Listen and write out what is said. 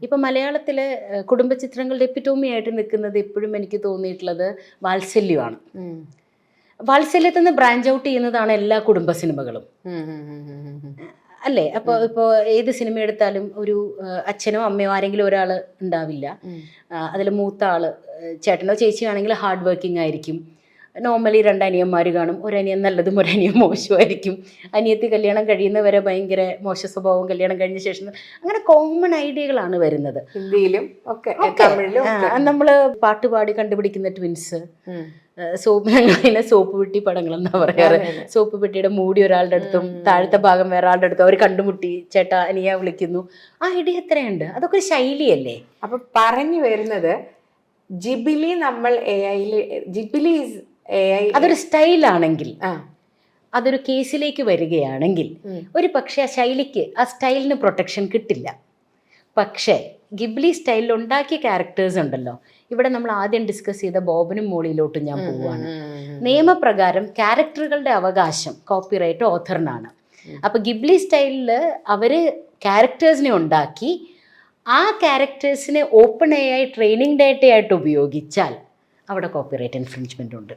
ഇപ്പൊ മലയാളത്തിലെ ഏഹ്, കുടുംബ ചിത്രങ്ങളുടെ എപ്പിറ്റോമി ആയിട്ട് നിൽക്കുന്നത് എപ്പോഴും എനിക്ക് തോന്നിയിട്ടുള്ളത് വാത്സല്യമാണ്. വാത്സല്യത്തിൽ നിന്ന് ബ്രാഞ്ച് ഔട്ട് ചെയ്യുന്നതാണ് എല്ലാ കുടുംബ സിനിമകളും. അല്ലേ? അപ്പോൾ ഇപ്പോൾ ഏത് സിനിമ എടുത്താലും ഒരു അച്ഛനോ അമ്മയോ ആരെങ്കിലും ഒരാൾ ഉണ്ടാവില്ല. അതിൽ മൂത്ത ആൾ ചേട്ടനോ ചേച്ചിയോ ആണെങ്കിൽ ഹാർഡ് വർക്കിംഗ് ആയിരിക്കും. നോർമലി രണ്ട് അനിയന്മാർ കാണും. ഒരനിയൻ നല്ലതും ഒരനിയൻ മോശമായിരിക്കും അനിയത്തി കല്യാണം കഴിയുന്നവരെ ഭയങ്കര മോശ സ്വഭാവം കല്യാണം കഴിഞ്ഞ ശേഷം അങ്ങനെ കോമൺ ഐഡിയകളാണ് വരുന്നത്. ഹിന്ദിയിലും ഒക്കെ. നമ്മൾ പാട്ടുപാടി കണ്ടുപിടിക്കുന്ന ട്വിൻസ്. സോപ്പ് ഞങ്ങളതിനെ സോപ്പ് പെട്ടി പടങ്ങൾ എന്നാ പറയാറ്. സോപ്പ് പെട്ടിയുടെ മൂടി ഒരാളുടെ അടുത്തും താഴത്തെ ഭാഗം വേറെ ആളുടെ അടുത്തും അവർ കണ്ടുമുട്ടി ചേട്ടാ അനിയ വിളിക്കുന്നു. ആ ഐഡിയ എത്രയുണ്ട്? അതൊക്കെ ഒരു ശൈലിയല്ലേ? അപ്പൊ പറഞ്ഞു വരുന്നത് ജിബിലി നമ്മൾ എ ഐയിൽ ജിബിലി ഐ അതൊരു സ്റ്റൈലാണെങ്കിൽ അതൊരു കേസിലേക്ക് വരികയാണെങ്കിൽ. ഒരു പക്ഷേ ആ ശൈലിക്ക് ആ സ്റ്റൈലിന് പ്രൊട്ടക്ഷൻ കിട്ടില്ല. പക്ഷേ ഗിബ്ലി സ്റ്റൈലിൽ ഉണ്ടാക്കിയ ക്യാരക്ടേഴ്സ് ഉണ്ടല്ലോ. ഇവിടെ നമ്മൾ ആദ്യം ഡിസ്കസ് ചെയ്ത ബോബനും മോളിയിലോട്ടും ഞാൻ പോവുകയാണ് നിയമപ്രകാരം ക്യാരക്ടറുകളുടെ അവകാശം കോപ്പിറൈറ്റ് ഓഥറിനാണ്. അപ്പൊ ഗിബ്ലി സ്റ്റൈലിൽ അവർ ക്യാരക്ടേഴ്സിനെ ഉണ്ടാക്കി ആ ക്യാരക്ടേഴ്സിനെ ഓപ്പൺ ആയി ട്രെയിനിങ് ഡേറ്റയായിട്ട് ഉപയോഗിച്ചാൽ അവിടെ കോപ്പിറൈറ്റ് ഇൻഫ്രിഞ്ച്മെന്റ് ഉണ്ട്.